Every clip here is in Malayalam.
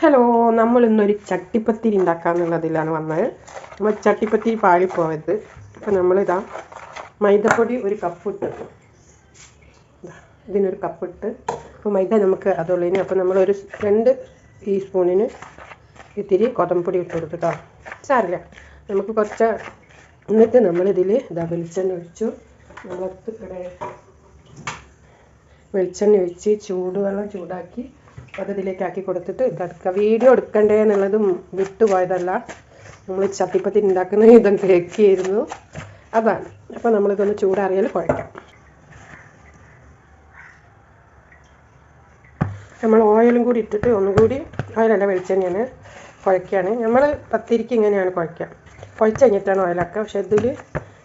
ഹലോ നമ്മൾ ഇന്നൊരു ചട്ടിപ്പത്തിരി ഉണ്ടാക്കാന്നുള്ളതിലാണ് വന്നത്. നമ്മൾ ചട്ടിപ്പത്തിരി പാളിപ്പോവരുത് അപ്പം നമ്മളിതാ മൈദപ്പൊടി ഒരു കപ്പിട്ട്. ഇട്ട് ഇതിനൊരു കപ്പ് ഇട്ട് അപ്പോൾ മൈദ നമുക്ക് അതുള്ളതിന് അപ്പോൾ നമ്മളൊരു രണ്ട് ടീസ്പൂണിന് ഇത്തിരി കൊതമ്പൊടി ഇട്ട് കൊടുത്തിട്ടോ സാറില്ല നമുക്ക് കുറച്ച് എന്നിട്ട് നമ്മളിതിൽ ഇതാ വെളിച്ചെണ്ണ ഒഴിച്ചു. നമ്മൾ വെളിച്ചെണ്ണ ഒഴിച്ച് ചൂടുവെള്ളം ചൂടാക്കി ആക്കി കൊടുത്തിട്ട് ഇതെടുക്കുക വീഡിയോ എടുക്കണ്ടേ എന്നുള്ളതും വിട്ടുപോയതല്ല. നമ്മൾ ചട്ടിപ്പത്തി ഉണ്ടാക്കുന്ന ഇതും കേൾക്കിയിരുന്നു അതാണ്. അപ്പോൾ നമ്മളിതൊന്ന് ചൂടാറിയാൽ കുഴക്കാം. നമ്മൾ ഓയിലും കൂടി ഇട്ടിട്ട് ഒന്നുകൂടി ഓയിലല്ല വെളിച്ചെണ്ണയാണ് കുഴക്കുകയാണ്. നമ്മൾ പത്തിരിക്ക് ഇങ്ങനെയാണ് കുഴക്കുക. കുഴച്ച് കഴിഞ്ഞിട്ടാണ് ഓയിലാക്കുക. പക്ഷേ ഇതിൽ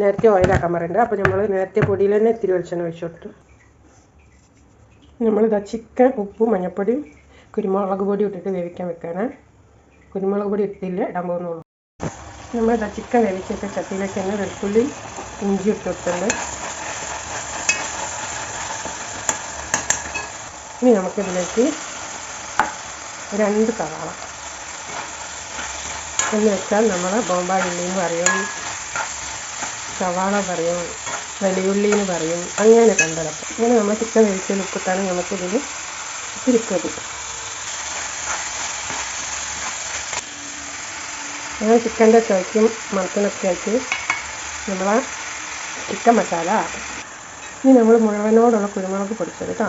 നേരത്തെ ഓയിലാക്കാൻ പറയുന്നുണ്ട് അപ്പോൾ നമ്മൾ നേരത്തെ പൊടിയിൽ തന്നെ ഇത്തിരി വെളിച്ചെണ്ണ ഒഴിച്ചു കൊടുത്തു. നമ്മളിതാ ചിക്കൻ ഉപ്പും മഞ്ഞൾപ്പൊടിയും കുരുമുളക് പൊടി ഇട്ടിട്ട് വേവിക്കാൻ വെക്കാണ്. കുരുമുളക് പൊടി ഇട്ടില്ല ഇടാൻ പോകുന്നുള്ളൂ. നമ്മളിതാ ചിക്കൻ വേവിച്ചിട്ട് ചട്ടിയിലേക്ക് തന്നെ വെളുത്തുള്ളി ഇഞ്ചി ഇട്ട് കൊടുത്തിട്ടുണ്ട്. ഇനി നമുക്കിതിലേക്ക് രണ്ട് സവാള. എന്ന് വെച്ചാൽ നമ്മൾ ബോംബാ എന്ന് പറയും സവാള പറയും. വലിയുള്ളി എന്ന് പറയും. അങ്ങനെ കണ്ടതപ്പം അങ്ങനെ നമ്മൾ ചിക്കൻ വേവിച്ചതിൽ ഉപ്പിട്ടാണ് നമുക്കിതിൽ തിരിക്കത് അങ്ങനെ ചിക്കന്റെ ചോയ്ക്കും മണത്തിനൊക്കെ ആയിട്ട് നമ്മൾ ചിക്കൻ മസാല. ഇനി നമ്മൾ മുഴുവനോടുള്ള കുരുമുളക് പൊടിച്ചത് കേട്ടോ.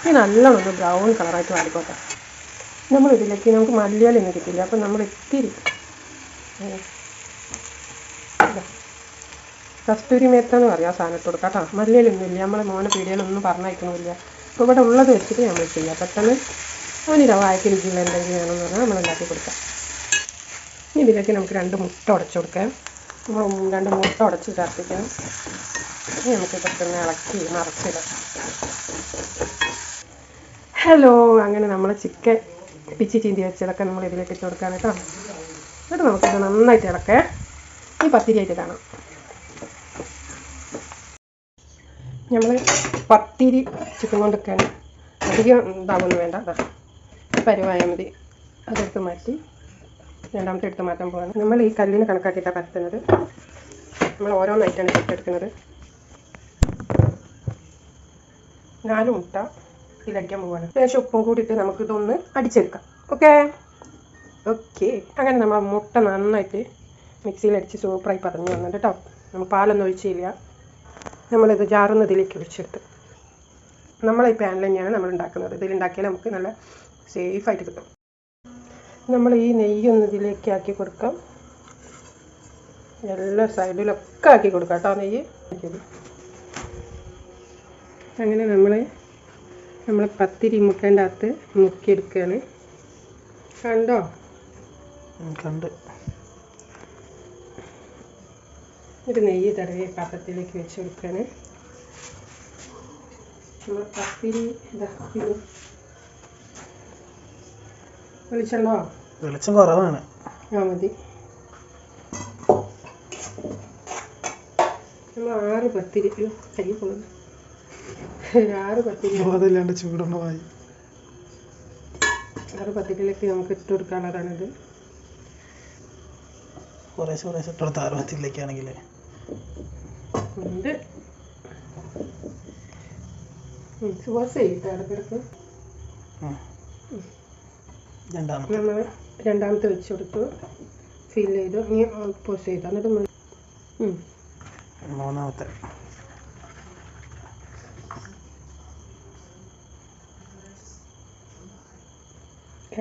ഇനി നല്ലോണം ബ്രൗൺ കളറായിട്ട് വാടിക്കോട്ടെ നമ്മൾ ഇതിലേക്ക് നമുക്ക് മല്ലിയാലൊന്നും കിട്ടില്ല അപ്പം നമ്മൾ ഇത്തിരി ഇതാ. കസ്തൂരി മേത്ത എന്ന് പറയാം സാധനം ഇട്ട് കൊടുക്കാം കേട്ടോ മല്ലിയിലൊന്നും ഇല്ല. നമ്മളെ മോനെ പീടികയിലൊന്നും പറഞ്ഞയക്കണമില്ല. അപ്പോൾ ഇവിടെ ഉള്ളത് വെച്ചിട്ട് നമ്മൾ ചെയ്യാം. പെട്ടെന്ന് അവന് രവായക്ക് രുചിയുള്ള എന്തെങ്കിലും വേണമെന്ന് പറഞ്ഞാൽ നമ്മൾ ഉണ്ടാക്കി കൊടുക്കാം. ഇനി ഇതിലേക്ക് നമുക്ക് രണ്ട് മുട്ട ഉടച്ചു കൊടുക്കാം. നമ്മൾ രണ്ട് മുട്ട ഉടച്ച് ചേർത്തിക്കണം ഇനി നമുക്ക് പെട്ടെന്ന് ഇളക്കി മറച്ചിടാം. ഹലോ അങ്ങനെ നമ്മൾ ചിക്കൻ പിച്ചി ചീന്തി വെച്ചതൊക്കെ നമ്മൾ ഇതിലേക്ക് ഇട്ട് കൊടുക്കാൻ കേട്ടോ. എന്നിട്ട് നമുക്കിത് നന്നായിട്ട് ഇളക്കേ. ഈ പത്തിരിയായിട്ട് കാണാം. നമ്മൾ പത്തിരി ചിക്കൻ കൊണ്ടൊക്കെയാണ് അധികം ഇതാവൊന്നും വേണ്ട. പരുവായാൽ മതി. അതെടുത്ത് മാറ്റി രണ്ടാമത്തെ എടുത്ത് മാറ്റാൻ പോവാണ്. നമ്മൾ ഈ കല്ലിന് കണക്കാക്കിയിട്ടാണ് പരത്തുന്നത്. നമ്മൾ ഓരോന്നായിട്ടാണ് ചുറ്റെടുക്കുന്നത് നാല് മുട്ട ഇതിലടിക്കാൻ പോവാണ്. ലേശം ഉപ്പും കൂടിയിട്ട് നമുക്കിതൊന്ന് അടിച്ചെടുക്കാം. ഓക്കെ? ഓക്കെ. അങ്ങനെ നമ്മൾ മുട്ട നന്നായിട്ട് മിക്സിയിൽ അടിച്ച് സൂപ്പറായി പറഞ്ഞു വന്നിട്ട് കേട്ടോ നമ്മൾ പാലൊന്നും ഒഴിച്ചില്ല. നമ്മളിത് ജാറൊന്ന് ഇതിലേക്ക് ഒഴിച്ചെടുത്ത് നമ്മൾ ഈ പാനിൽ തന്നെയാണ് നമ്മൾ ഉണ്ടാക്കുന്നത്. ഇതിൽ ഇതിലുണ്ടാക്കിയാൽ നമുക്ക് നല്ല സേഫ് ആയിട്ട് കിട്ടും. നമ്മൾ ഈ നെയ്യൊന്ന് ഇതിലേക്ക് ആക്കി കൊടുക്കാം. എല്ലാ സൈഡിലൊക്കെ ആക്കി കൊടുക്കാം കേട്ടോ നെയ്യ്. അങ്ങനെ നമ്മൾ നമ്മൾ പത്തിരി മുട്ടേന്റെ അകത്ത് മുക്കിയെടുക്കുകയാണ്. കണ്ടോ? കണ്ട്. ഒരു നെയ്യ് തടവിയ പാത്രത്തിലേക്ക് വെച്ച് കൊടുക്കുകയാണ് നമ്മൾ കപ്പിരി ഇതാ ഇത് വെളിച്ചം കുറവാണ്. ആ മതി. നമ്മൾ ആറ് പത്തിരി കൈ പോകുന്നു ആറ് പത്തിരി. അതല്ലാണ്ട് ചൂടുണ്ടായി ആറ് പത്തിരിയിലേക്ക് നമുക്ക് ഇട്ട് കൊടുക്കാനുള്ളതാണിത്. കുറേശ്ശെ കുറേശ്ശെ ഇട്ടെടുത്ത അറുപത്തിലേക്കാണെങ്കിൽ ഉണ്ട്. സുവാസ ചെയ്തിട്ട് ഇടക്കിടക്ക് രണ്ടാമത്തെ. നമ്മൾ രണ്ടാമത്തെ വെച്ച് കൊടുത്തു. ഫിൽ ചെയ്തു. ഇനി പോസ്റ്റ് ചെയ്തു. എന്നിട്ട് മൂന്നാമത്തെ.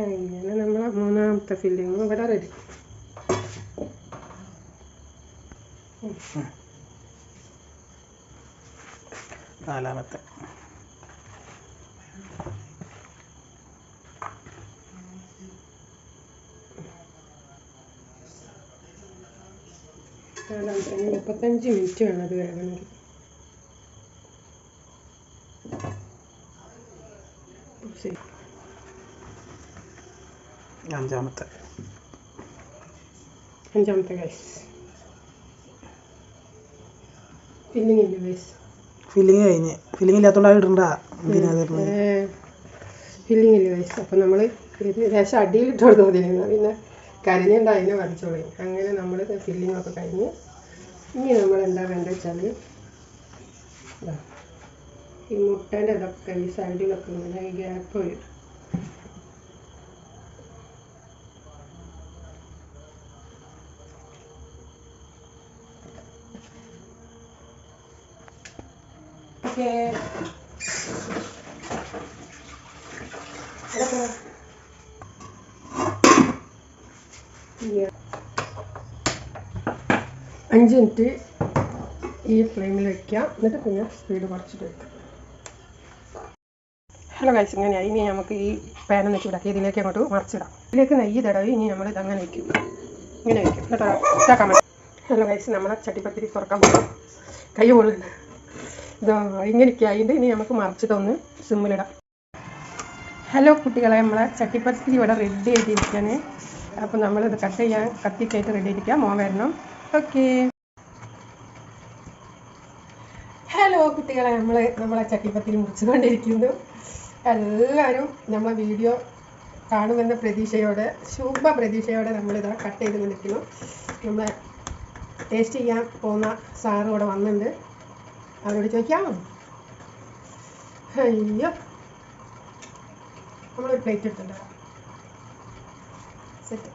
അങ്ങനെ നമ്മൾ മൂന്നാമത്തെ ഫില്ലിങ് ഇവിടെ റെഡി നാലാമത്തെ. മുപ്പത്തഞ്ച് മിനിറ്റ് വേണം അത് വേണമെങ്കിൽ. അഞ്ചാമത്തെ. അഞ്ചാമത്തെ ഗൈസ് ഫില്ലിങ് ഗൈസ് ഫില്ലിങ് കഴിഞ്ഞ്. ഫില്ലിങ് ഇല്ലാത്തോണ്ട് ഇടണ്ട. ഫില്ലിംഗ് ഇല്ല കഴിച്ചു അപ്പം നമ്മൾ ഇത് ലേശം അടിയിലിട്ട് കൊടുത്ത് മതിയായിരുന്നു പിന്നെ കരഞ്ഞുണ്ട് അതിനെ വരച്ചോളി. അങ്ങനെ നമ്മൾ ഫില്ലിംഗ് ഒക്കെ കഴിഞ്ഞ് ഇനി നമ്മൾ എന്താ വേണ്ടത് വെച്ചാൽ ഈ മുട്ടേന്റെ ഇതൊക്കെ ഈ സൈഡിലൊക്കെ ഇങ്ങനെ ഗ്യാപ്പ് വരും ഓക്കേ ഇതൊക്കെ അഞ്ച് മിനിറ്റ് ഈ ഫ്ലെയിമിൽ വയ്ക്കുക എന്നിട്ട് പിന്നെ സ്പീഡ് കുറച്ചിട്ട് വയ്ക്കുക ഹലോ കഴിച്ച് ഇങ്ങനെയായി. ഇനി നമുക്ക് ഈ പാനൊന്ന് ചൂടാക്കി ഇതിലേക്ക് അങ്ങോട്ട് മറിച്ചിടാം. ഇതിലേക്ക് നെയ്യ് തടവി ഇനി നമ്മൾ ഇതങ്ങനെ വയ്ക്കും ഇങ്ങനെ വയ്ക്കും കേട്ടോ ഇതാക്കാൻ പറ്റും ഹലോ കഴിച്ച് നമ്മളെ ചട്ടിപ്പത്തിരി തുറക്കാൻ പോകും കൈ കൊള്ളുന്നുണ്ട് ഇതോ ഇങ്ങനെയൊക്കെ ആയിട്ട് ഇനി നമുക്ക് മറിച്ചിട്ടൊന്ന് സിമ്മിലിടാം. ഹലോ കുട്ടികളെ നമ്മളെ ചട്ടിപ്പത്തിരി ഇവിടെ റെഡി ആയിട്ടിരിക്കുകയാണ് അപ്പോൾ നമ്മളിത് കട്ട് ചെയ്യാൻ കത്തിക്കായിട്ട് റെഡി ആയിരിക്കാം മോൻ വരണം. ഓക്കെ ഹലോ കുട്ടികളെ നമ്മൾ നമ്മളെ ചട്ടിപ്പത്തിൽ മുറിച്ചുകൊണ്ടിരിക്കുന്നു. എല്ലാവരും നമ്മളെ വീഡിയോ കാണുമെന്ന പ്രതീക്ഷയോടെ ശുഭ പ്രതീക്ഷയോടെ നമ്മളിതാ കട്ട് ചെയ്ത് കൊണ്ടിരിക്കുന്നു നമ്മളെ ടേസ്റ്റ് ചെയ്യാൻ പോകുന്ന സാറ് ഇവിടെ വന്നിട്ടുണ്ട് അവരോട് ചോദിക്കാമോ അയ്യോ. നമ്മളൊരു പ്ലേറ്റ് എടുത്തിട്ടുണ്ട്. സെറ്റ്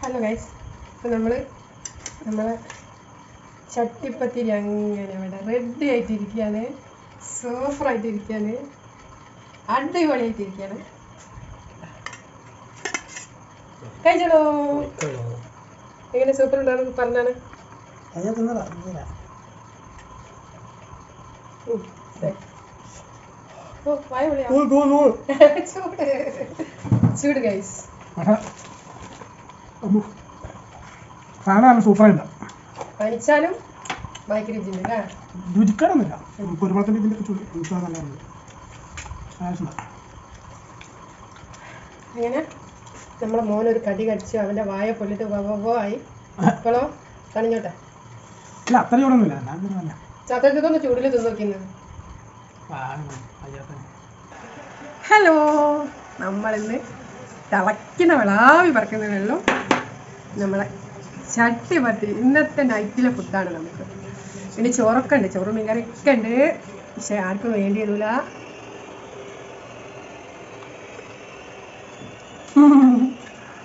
ഹലോ ഗൈസ് അപ്പോൾ നമ്മൾ നമ്മളെ ചട്ടിപ്പത്തിരി അങ്ങനെ ഇവിടെ റെഡി ആയിട്ടിരിക്കുകയാണ്. സൂപ്പറായിട്ടിരിക്കുകയാണ് അടിപൊളിയായിട്ടിരിക്കുകയാണ്. കഴിച്ചോളൂ. എങ്ങനെ സൂപ്പർ ഉണ്ടാകുന്നു പറഞ്ഞാണ്. ഓ വായ ചൂട്. ചൂട് ഗൈസ് ഒരു സൂപ്പറായില്ല. പനിച്ചാലും ഭയങ്കര രുചിയുണ്ട് അല്ലേ രുചിക്കാനൊന്നുമില്ല. കുരുമുളത്തിന്റെ ഇതിന്റെ ഒക്കെ ചൂട്. രുചിക്കാൻ നല്ലതാണ്. ആവശ്യമില്ല അങ്ങനെ നമ്മളെ മോനൊരു കടി കടിച്ചു. അവന്റെ വായ പൊല്ലിട്ട് വവോ ആയി. ഇപ്പോഴോ തണിഞ്ഞോട്ടെ ഇല്ല അത്ര ചൂടൊന്നുമില്ല ഞാൻ തന്നെ ചത്തക്കൊന്ന് ചൂടിൽ തിന്നു ഹലോ. നമ്മളിന്ന് തിളയ്ക്കുന്ന വിളാവി പറക്കുന്ന വെള്ളം നമ്മളെ ചട്ടി പത്തി ഇന്നത്തെ നൈറ്റിലെ ഫുഡാണ് നമുക്ക്. പിന്നെ ചോറൊക്കെ ഉണ്ട്. ചോറും മീൻകറിയൊക്കെ ഉണ്ട്. പക്ഷെ ആർക്കും വേണ്ടി വരില്ല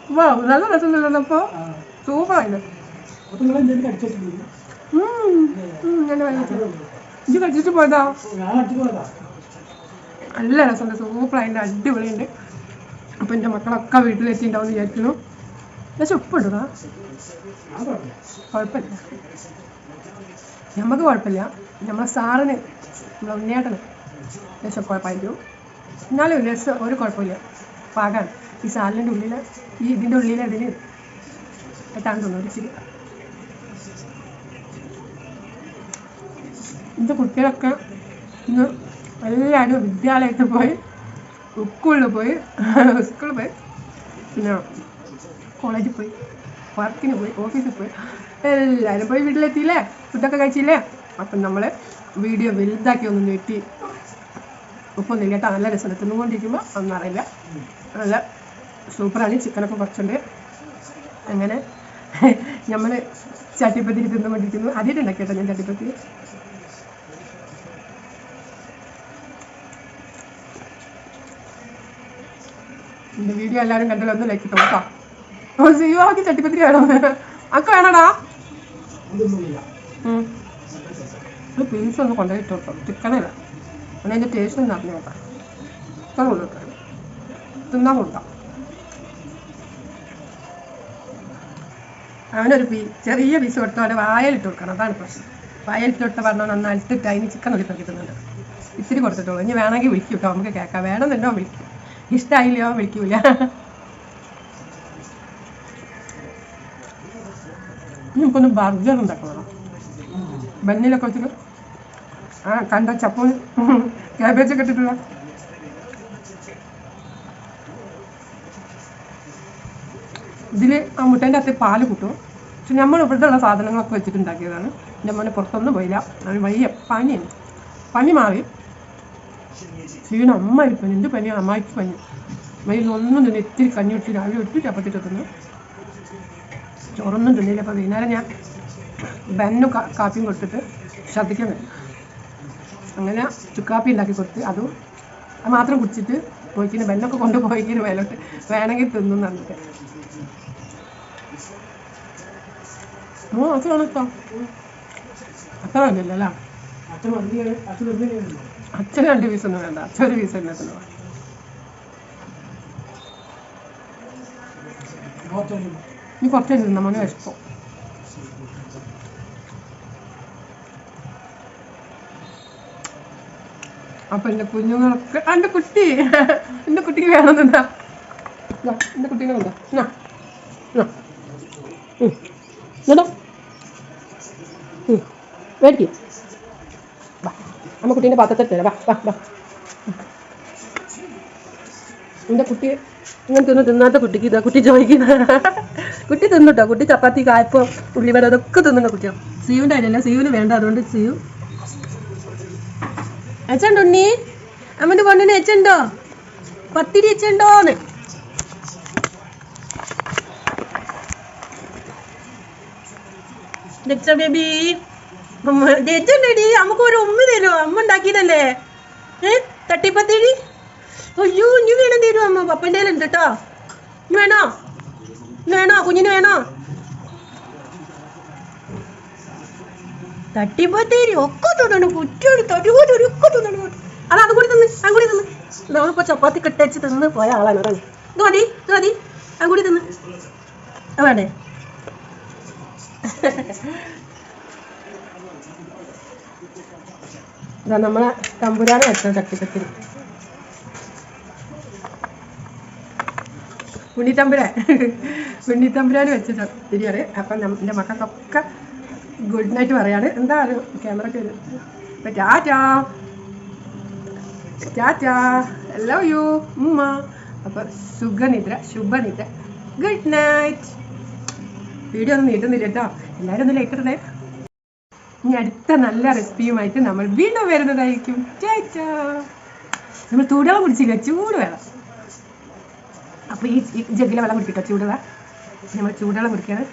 വാ നല്ല രസമുണ്ടല്ലോ സൂപ്പറായിരുന്നു ഇത് കഴിച്ചിട്ട് പോയതാ? നല്ല രസമുണ്ട്. സൂപ്പറായിട്ട് അടിപൊളിയുണ്ട്. അപ്പം എന്റെ മക്കളൊക്കെ വീട്ടിലെത്തിയിട്ടുണ്ടാവും വിചാരിക്കുന്നു. പക്ഷെ ഉപ്പുണ്ടോ? ഞാൻ കുഴപ്പമില്ല. നമുക്ക് കുഴപ്പമില്ല. നമ്മളെ സാറിന് നമ്മളെ ഉണ്ണിയേട്ടന് ലേശം കുഴപ്പമായിരിക്കും. എന്നാലും ലേശം ഒരു കുഴപ്പമില്ല. പാകാണ് ഈ സാലിന്റെ ഉള്ളിൽ ഈ ഇതിന്റെ ഉള്ളിൽ അതിന് എട്ടാണ് തോന്നുന്നു ഇച്ചിരി കുട്ടികളൊക്കെ ഇന്ന് എല്ലാവരും വിദ്യാലയത്തിൽ പോയി സ്കൂളിൽ പോയി. സ്കൂളിൽ പോയി. പിന്നെ കോളേജിൽ പോയി. വർക്കിന് പോയി ഓഫീസിൽ പോയി. എല്ലാവരും പോയി വീട്ടിലെത്തിയില്ലേ? ഫുഡൊക്കെ കഴിച്ചില്ലേ? അപ്പം നമ്മൾ വീഡിയോ വലുതാക്കി ഒന്ന് നീട്ടി ഉപ്പൊന്നും കേട്ടോ. നല്ല രസം തിന്നുകൊണ്ടിരിക്കുമ്പോൾ ഒന്നും നല്ല സൂപ്പറാണ്. ചിക്കനൊക്കെ കുറച്ചുണ്ട്. അങ്ങനെ നമ്മൾ ചട്ടിപ്പത്തിരി തിന്നുകൊണ്ടിരിക്കുന്നു. ആദ്യമായിട്ട് കേട്ടോ ഞാൻ ചട്ടിപ്പത്തിരി. എന്റെ വീഡിയോ എല്ലാവരും കണ്ടല്ലോ ഒന്ന് ലൈക്ക് കേട്ടോ ഓ സിയോക്ക് ചട്ടിപ്പത്തിരി വേണോ? അക്ക വേണടാ? പീസ് ഒന്ന് കൊണ്ടുപോയി ചിക്കണില്ല എന്റെ അങ്ങനെ അതിന്റെ ടേസ്റ്റ് ഒന്ന് അറിഞ്ഞു കേട്ടോ ഇത്ര കേട്ടോ തിന്നാൻ കൊടുക്കാം. അവനൊരു പീ ചെറിയ പീസ് കൊടുത്തു അവന്റെ വായലിട്ട് കൊടുക്കണം. അതാണ് പ്രശ്നം. വായലിട്ട് കൊടുത്ത പറഞ്ഞാൽ നന്നായിട്ട് അതിന് ചിക്കൻ ഒഴിപ്പിക്കുന്നുണ്ട് ഇത്തിരി കൊടുത്തിട്ടുള്ളൂ. ഇനി വേണമെങ്കിൽ വിളിക്കും കേട്ടോ നമുക്ക് കേൾക്കാം. വേണമെന്നുണ്ടോ വിളിക്കും. ഇഷ്ടമായില്ലയോ വിളിക്കൂല. നമുക്കൊന്ന് ബർഗർ ഉണ്ടാക്കണം. ബന്നിലൊക്കെ വെച്ചിട്ട് ആ കണ്ട? ചപ്പോ ക്യാബേജ് കെട്ടിട്ടുള്ള ഇതിൽ ആ മുട്ടേന്റെ അകത്ത് പാൽ കൂട്ടും. പക്ഷെ നമ്മൾ ഇവിടുത്തെ ഉള്ള സാധനങ്ങളൊക്കെ വെച്ചിട്ടുണ്ടാക്കിയതാണ്. എന്റെ മോനെ പുറത്തൊന്നും പോയില്ല. അവന് വയ്യ. പനിയാണ്. പനി മാറി. ക്ഷീണം അമ്മായി പനി എന്ത് പനിയോ? അമ്മായിക്ക് പനി. വൈകിൽ ഒന്നും തന്നെ ഇത്തിരി കഞ്ഞി വെച്ച് രാവിലെ ഒറ്റ ചപ്പത്തി തിന്നു ചോറൊന്നും തിന്നില്ല. അപ്പോൾ വൈകുന്നേരം ഞാൻ ബന്നും കാപ്പിയും കൊടുത്തിട്ട് ഛർദ്ദിക്കാൻ അങ്ങനെ ചുക്കാപ്പി ഉണ്ടാക്കി കൊടുത്ത് അതും അത് മാത്രം കുടിച്ചിട്ട് പോയിക്കിന് ബെല്ലൊക്കെ കൊണ്ടുപോയിക്കിന് മേലോട്ട് വേണമെങ്കിൽ തിന്നും എന്നിട്ട് ഓ അത് വേണം അത്ര വേണ്ടല്ലോ അല്ലേ? അച്ഛൻ വണ്ടി അച്ഛൻ വരുന്നില്ല അച്ഛന് രണ്ട് പീസൊന്നും വേണ്ട. അച്ഛൻ ഒരു പീസ് തന്നെ തിന്നു? നീ കുറച്ച് തിന്ന. മോനെ വിശപ്പോ. അപ്പൊ എന്റെ കുഞ്ഞുങ്ങളൊക്കെ എന്റെ കുട്ടി. എന്റെ കുട്ടിക്ക് വേണമെന്നുണ്ടാ എന്റെ കുട്ടീനെ. ഇങ്ങോട്ടോ. ഉം. മേടിക്ക്. അമ്മ കുട്ടീന്റെ പാത്രത്തിൽ തരാം വാ വാ വാ. എന്റെ കുട്ടി ഇങ്ങനെ തിന്ന് തിന്നാത്ത കുട്ടിക്ക് ഇതാ കുട്ടി ചോദിക്കുന്ന. കുട്ടി തിന്നുട്ടോ. കുട്ടി ചപ്പാത്തി കായപ്പം ഉള്ളിവട അതൊക്കെ തിന്നുന്ന കുട്ടിയാ. സീവിന്റെ അതിലല്ല സിയുവിന് വേണ്ട. അതുകൊണ്ട് സിയു അച്ഛണ്ടോ ഉണ്ണി? അമ്മന്റെ കൊണ്ടിന് അച്ഛണ്ടോ പത്തിരി അച്ഛണ്ടോന്ന് ബേബി ജഡ്ജുണ്ടടി നമുക്ക് ഒരു ഉമ്മ തരുമോ അമ്മ ഉണ്ടാക്കിയതല്ലേ? ഏ തട്ടിപ്പത്തേടി അയ്യോ ഇനി വേണം തരുമോ അമ്മ? പപ്പന്റെ ഉണ്ട് കേട്ടോ ഇനി വേണോ? ഇനി വേണോ? കുഞ്ഞിന് വേണോ? തട്ടിപ്പത്തേരി ഒക്കെ തിന്നണു കുറ്റോട് തടികൂടി ഒരു ഒക്കെ തിന്നണു. അത് കൂടി തിന്ന് അത് കൂടി തിന്ന്. നമ്മളിപ്പോ ചപ്പാത്തി കെട്ടച്ച് തിന്ന് പോയ ആളാണ് അതാണ് ഇത് മതി ഇത് മതി. അത് കൂടി തിന്ന്. അത് വേണ്ടേ? ഇതാ നമ്മളെ തമ്പുരാനെ വെച്ച ചട്ടിക്കത്തിൽ ഉണ്ണിത്തമ്പുരാൻ ഉണ്ണിത്തമ്പുരാന് വെച്ച ചട്ടിരിയാണ് അപ്പം എന്റെ മക്കൾക്കൊക്കെ ഗുഡ് നൈറ്റ് പറയാണ്. എന്താ ഒരു ക്യാമറയ്ക്ക് ഒരു ലവ് യു ഉമ്മ. അപ്പം സുഖനിദ്ര ശുഭനിദ്ര. ഗുഡ് നൈറ്റ് വീഡിയോ ഒന്നും നീട്ടുന്നില്ല കേട്ടോ. എല്ലാവരും ഒന്ന് ലൈക്ക് ഇടണേ. ഇനി അടുത്ത നല്ല റെസിപ്പിയുമായിട്ട് നമ്മൾ വീണ്ടും വരുന്നതായിരിക്കും. നമ്മൾ ചൂടുവെള്ളം കുടിച്ചില്ല ചൂട് വേണം അപ്പോൾ ഈ ജഗ്ഗിലെ വെള്ളം കുടിക്കട്ടോ ചൂടുവെള്ളം. നമ്മൾ ചൂടുവെള്ളം കുടിക്കുകയാണ്.